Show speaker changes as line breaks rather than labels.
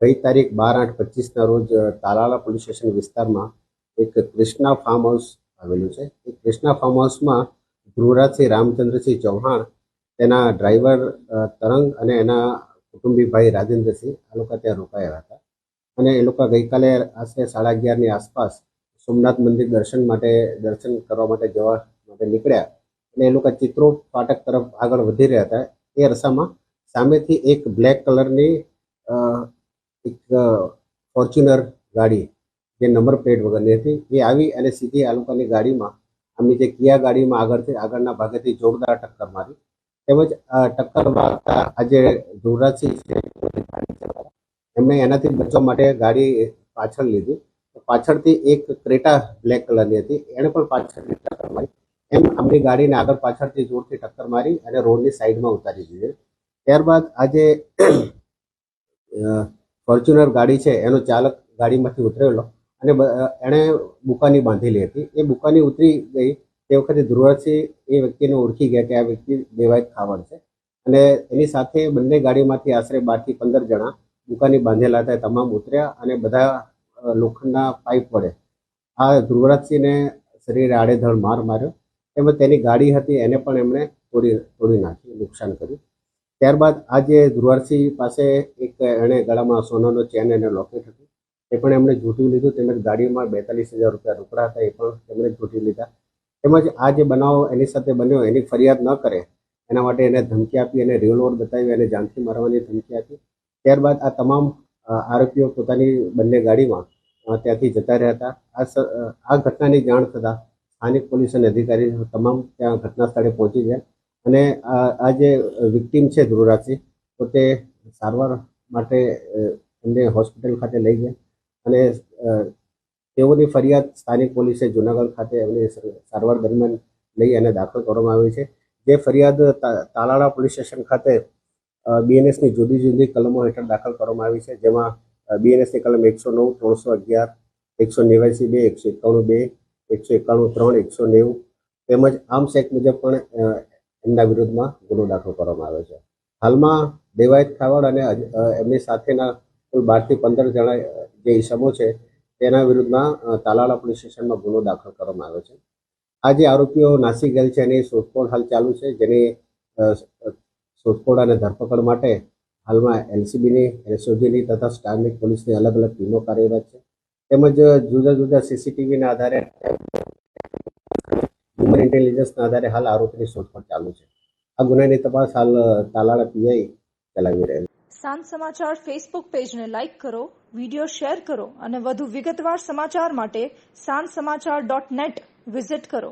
ગઈ તારીખ બાર આઠ પચીસના રોજ તાલાલા પોલીસ સ્ટેશન વિસ્તારમાં એક કૃષ્ણા ફાર્મ હાઉસ આવેલું છે. એ કૃષ્ણા ફાર્મ હાઉસમાં ગૃહરાજસિંહ રામચંદ્રસિંહ ચૌહાણ, તેના ડ્રાઈવર તરંગ અને એના કુટુંબી ભાઈ રાજેન્દ્રસિંહ આ લોકો ત્યાં રોકાયા હતા. અને એ લોકો ગઈકાલે આશરે સાડા અગિયારની આસપાસ સોમનાથ મંદિર દર્શન માટે, દર્શન કરવા માટે જવા માટે નીકળ્યા. અને એ લોકો ચિત્રો ફાટક તરફ આગળ વધી રહ્યા હતા. એ અરસામાં સામેથી એક બ્લેક કલરની એક ફોર્ચ્યુનર ગાડી, જે નંબર પ્લેટ વગરની હતી. એ આવી અને સીધી આ લોકોની ગાડીમાં આમની જે કિયા ગાડીમાં આગળથી, આગળના ભાગેથી જોરદાર ટક્કર મારી. તેમજ ટક્કર મારતા આજે ધ્રુવરાજસિંહ છે એમણે એનાથી બચવા માટે ગાડી પાછળ લીધી. પાછળથી એક ક્રેટા બ્લેક કલરની હતી. એણે પણ પાછળથી ટક્કર મારી. એમ આમની ગાડીને આગળ પાછળથી જોરથી ટક્કર મારી અને રોડની સાઈડમાં ઉતારી દીધી ત્યારબાદ આજે ફોર્ચ્યુનર ગાડી છે, એનો ચાલક ગાડીમાંથી ઉતરેલો અને એણે બુકાની બાંધેલી હતી. એ બુકાની ઉતરી ગઈ. તે વખતે ધ્રુવરાજસિંહ એ વ્યક્તિને ઓળખી ગયા કે આ વ્યક્તિ દેવાયત ખાવડ છે. અને એની સાથે બંને ગાડીમાંથી આશરે બારથી પંદર જણા બુકાની બાંધેલા હતા. તમામ ઉતર્યા અને બધા લોખંડના પાઇપ વડે. આ ધ્રુવરાજસિંહને શરીરે આડેધડ માર માર્યો. તેમજ તેની ગાડી હતી, એને પણ એમણે તોડી તોડી નાખી, નુકસાન કર્યું. ત્યારબાદ આજે ધ્રુવારસિંહ પાસે એક એણે ગળામાં સોનાનો ચેન અને લોકેટ હતું, એ પણ એમણે ઝૂંટવી લીધું. તેમજ ગાડીમાં બેતાલીસ હજાર રૂપિયા રોકડા હતા, એ પણ તેમણે ઝૂંટી લીધા. તેમજ આ જે બનાવ એની સાથે બન્યો, એની ફરિયાદ ન કરે, એના માટે એને ધમકી આપી અને રિવોલ્વર બતાવી અને જાનથી મારવાની ધમકી આપી. ત્યારબાદ આ તમામ આરોપીઓ પોતાની બંને ગાડીમાં ત્યાંથી જતા રહ્યા હતા. આ ઘટનાની જાણ થતાં સ્થાનિક પોલીસ અને અધિકારી તમામ ત્યાં ઘટના સ્થળે પહોંચી ગયા. અને આ જે વિક્ટીમ છે ધ્રુવરાજસિંહ, પોતે સારવાર માટે એમને હોસ્પિટલ ખાતે લઈ ગયા. અને તેઓની ફરિયાદ સ્થાનિક પોલીસે જુનાગઢ ખાતે એમની સારવાર દરમિયાન લઈ અને દાખલ કરવામાં આવી છે. જે ફરિયાદ તાલાળા પોલીસ સ્ટેશન ખાતે બીએનએસની જુદી જુદી કલમો હેઠળ દાખલ કરવામાં આવી છે, જેમાં બીએનએસની કલમ એકસો નવ, ત્રણસો અગિયાર, એકસો નેવ્યાસી બે, એકસો એકાણું બે, એકસો એકાણું ત્રણ, એકસો નેવું, તેમજ આર્મ્સ એક્ટ મુજબ પણ એમના વિરુદ્ધમાં ગુનો દાખલ કરવામાં આવ્યો છે. હાલમાં દેવાયત ખાવડ અને એમની સાથેના કુલ બારથી પંદર જણા જે ઈસમો છે, તેના વિરુદ્ધમાં તાલાળા પોલીસ સ્ટેશનમાં ગુનો દાખલ કરવામાં આવ્યો છે. આ જે આરોપીઓ નાસી ગયેલ છે એની શોધખોળ હાલ ચાલુ છે, જેની શોધખોળ અને ધરપકડ માટે હાલમાં એલસીબીની એસઓજીની તથા સ્થાનિક પોલીસની અલગ અલગ ટીમો કાર્યરત છે. તેમજ જુદા જુદા સીસીટીવીના આધારે હ્યુમન ઇન્ટેલિજન્સના આધારે હાલ આરોપીની શોધખોળ ચાલુ છે. આ ગુનાની તપાસ હાલ તાલાળા પીઆઈ ચલાવી રહ્યા
સાંજ સમાચાર ફેસબુક પેજને લાઇક કરો વીડિયો શેર કરો અને વધુ વિગતવાર સમાચાર માટે સાંજ સમાચાર ડોટ નેટ વિઝિટ કરો.